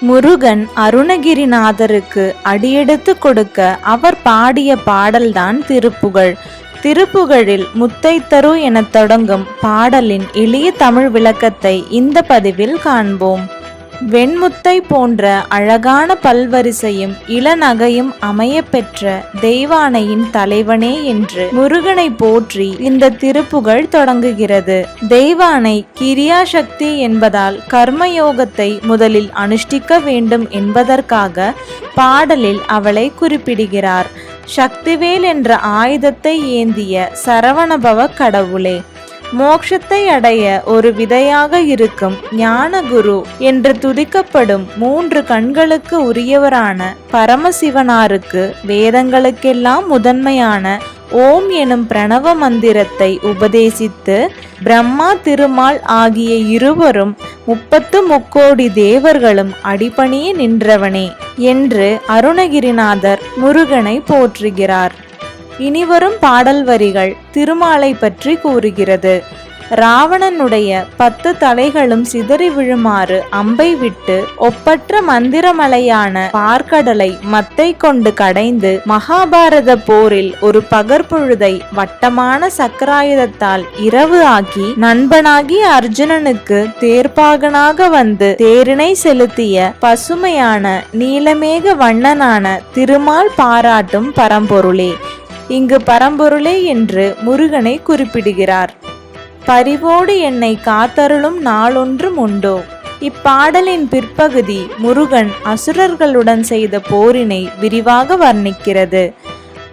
முருகன் அருணகிரிநாதருக்கு அடியெடுத்து கொடுக்க அவர் பாடிய பாடல்தான் திருப்புகழ். திருப்புகழில் முத்தைத்தரு எனத் தொடங்கும் பாடலின் எளிய தமிழ் விளக்கத்தை இந்த பதிவில் காண்போம். வெண்முத்தை போன்ற அழகான பல்வரிசையும் இளநகையும் அமைய பெற்ற தெய்வானையின் தலைவனே என்று முருகனை போற்றி இந்த திருப்புகழ் தொடங்குகிறது. தெய்வானை கிரியாசக்தி என்பதால் கர்மயோகத்தை முதலில் அனுஷ்டிக்க வேண்டும் என்பதற்காக பாடலில் அவளை குறிப்பிடுகிறார். சக்திவேல் என்ற ஆயுதத்தை ஏந்திய சரவணபவ கடவுளே மோட்சத்தை அடைய ஒரு விதையாக இருக்கும் ஞானகுரு என்று துதிக்கப்படும் மூன்று கண்களுக்கு உரியவரான பரமசிவனாருக்கு வேதங்களுக்கெல்லாம் முதன்மையான ஓம் எனும் பிரணவ மந்திரத்தை உபதேசித்து பிரம்மா திருமால் ஆகிய இருவரும் முப்பத்து முக்கோடி தேவர்களும் அடிபணிய நின்றவனே என்று அருணகிரிநாதர் முருகனை போற்றுகிறார். இனிவரும் பாடல் வரிகள் திருமாலை பற்றி கூறுகிறது. ராவணனுடைய பத்து தலைகளும் சிதறி விழுமாறு அம்பை விட்டு ஒப்பற்ற மந்திரமலையான பார்க்கடலை மத்தை கொண்டு கடைந்து மகாபாரத போரில் ஒரு பகற்பொழுதை வட்டமான சக்கராயுதத்தால் இரவு ஆக்கி நண்பனாகிய அர்ஜுனனுக்கு தேர்ப்பாகனாக வந்து தேரினை செலுத்திய பசுமையான நீலமேக வண்ணனான திருமால் பாராட்டும் பரம்பொருளே. இங்கு பரம்பொருளே என்று முருகனை குறிப்பிடுகிறார். பரிவோடு என்னை காத்தருளும் நாளொன்றும் உண்டோ? இப்பாடலின் பிற்பகுதி முருகன் அசுரர்களுடன் செய்த போரினை விரிவாக வர்ணிக்கிறது.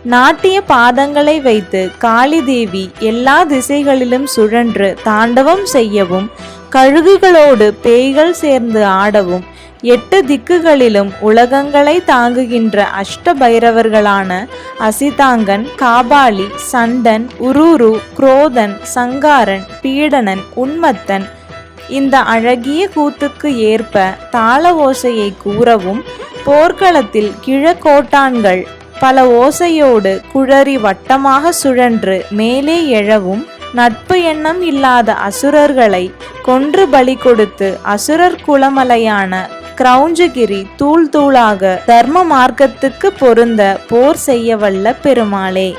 நாட்டிய பாதங்களை வைத்து காளி தேவி எல்லா திசைகளிலும் சுழன்று தாண்டவம் செய்யவும் கழுகுகளோடு பேய்கள் சேர்ந்து ஆடவும் எட்டு திக்குகளிலும் உலகங்களை தாங்குகின்ற அஷ்ட பைரவர்களான அசிதாங்கன் காபாலி சண்டன் உருரு குரோதன் சங்காரன் பீடனன் உன்மத்தன். இந்த அழகிய கூத்துக்கு ஏற்ப தாள ஓசையை கூறவும் போர்க்களத்தில் கிழக்கோட்டான்கள் பல ஓசையோடு குழறி வட்டமாக சுழன்று மேலே எழவும் நட்பு எண்ணம் இல்லாத அசுரர்களை கொன்று பலி கொடுத்து அசுரர் குலமலையான கிரௌஞ்சகிரி தூள் தூளாக தர்ம மார்க்கத்துக்கு பொருந்த போர் செய்ய வல்ல பெருமாளே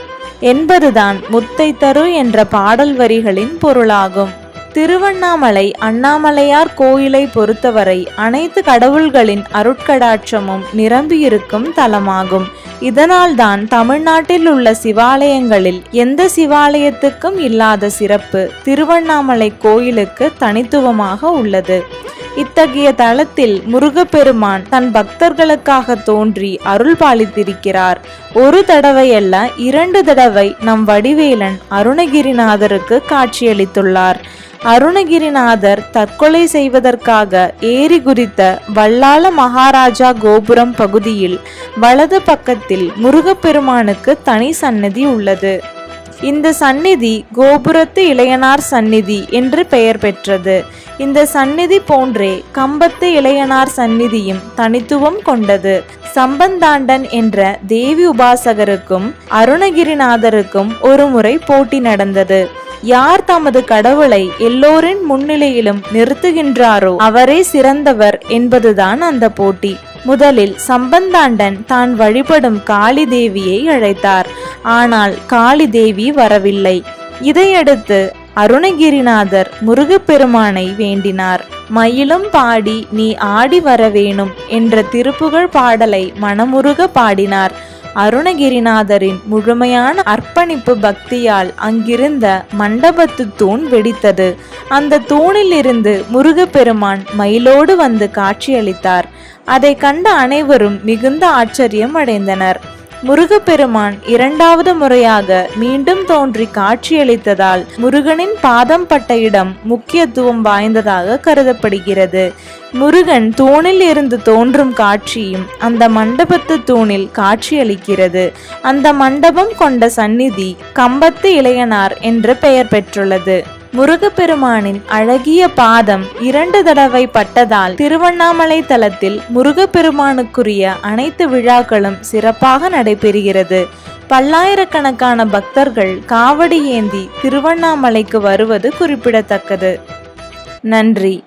என்பதுதான் முத்தை தரு என்ற பாடல் வரிகளின் பொருளாகும். திருவண்ணாமலை அண்ணாமலையார் கோயிலை பொறுத்தவரை அனைத்து கடவுள்களின் அருட்கடாட்சமும் நிரம்பியிருக்கும் தலமாகும். இதனால்தான் தமிழ்நாட்டில் உள்ள சிவாலயங்களில் எந்த சிவாலயத்துக்கும் இல்லாத சிறப்பு திருவண்ணாமலை கோயிலுக்கு தனித்துவமாக உள்ளது. இத்தகைய தளத்தில் முருகப்பெருமான் தன் பக்தர்களுக்காக தோன்றி அருள் பாலித்திருக்கிறார் ஒரு தடவையல்ல இரண்டு தடவை நம் வடிவேலன் அருணகிரிநாதருக்கு காட்சியளித்துள்ளார். அருணகிரிநாதர் தற்கொலை செய்வதற்காக ஏரி குறித்த வல்லாள மகாராஜா கோபுரம் பகுதியில் வலது பக்கத்தில் முருகப்பெருமானுக்கு தனி சன்னதி உள்ளது. இந்த சந்நிதி கோபுரத்து இளையனார் சந்நிதி என்று பெயர் பெற்றது. இந்த சந்நிதி போன்றே கம்பத்து இளையனார் சந்நிதியும் தனித்துவம் கொண்டது. சம்பந்தாண்டன் என்ற தேவி உபாசகருக்கும் அருணகிரிநாதருக்கும் ஒரு முறை போட்டி நடந்தது. யார் தமது கடவுளை எல்லோரின் முன்னிலையிலும் நிறுத்துகின்றாரோ அவரே சிறந்தவர் என்பதுதான் அந்த போட்டி. முதலில் சம்பந்தாண்டன் தான் வழிபடும் காளி தேவியை அழைத்தார். ஆனால் காளி தேவி வரவில்லை. இதையடுத்து அருணகிரிநாதர் முருகப்பெருமானை வேண்டினார். மயிலும் பாடி நீ ஆடி வரவேணும் என்ற திருப்புகழ் பாடலை மனமுருக பாடினார். அருணகிரிநாதரின் முழுமையான அர்ப்பணிப்பு பக்தியால் அங்கிருந்த மண்டபத்து தூண் வெடித்தது. அந்த தூணில் இருந்து முருகப்பெருமான் மயிலோடு வந்து காட்சியளித்தார். அதை கண்ட அனைவரும் மிகுந்த ஆச்சரியம் அடைந்தனர். முருகப்பெருமான் இரண்டாவது முறையாக மீண்டும் தோன்றி காட்சியளித்ததால் முருகனின் பாதம் பட்ட இடம் முக்கியத்துவம் வாய்ந்ததாக கருதப்படுகிறது. முருகன் தூணில் இருந்து தோன்றும் காட்சியும் அந்த மண்டபத்து தூணில் காட்சியளிக்கிறது. அந்த மண்டபம் கொண்ட சந்நிதி கம்பத்து இளையனார் என்று பெயர் பெற்றுள்ளது. முருகப்பெருமானின் அழகிய பாதம் இரண்டு தடவை பட்டதால் திருவண்ணாமலை தலத்தில் முருகப்பெருமானுக்குரிய அனைத்து விழாக்களும் சிறப்பாக நடைபெறுகிறது. பல்லாயிரக்கணக்கான பக்தர்கள் காவடி ஏந்தி திருவண்ணாமலைக்கு வருவது குறிப்பிடத்தக்கது. நன்றி.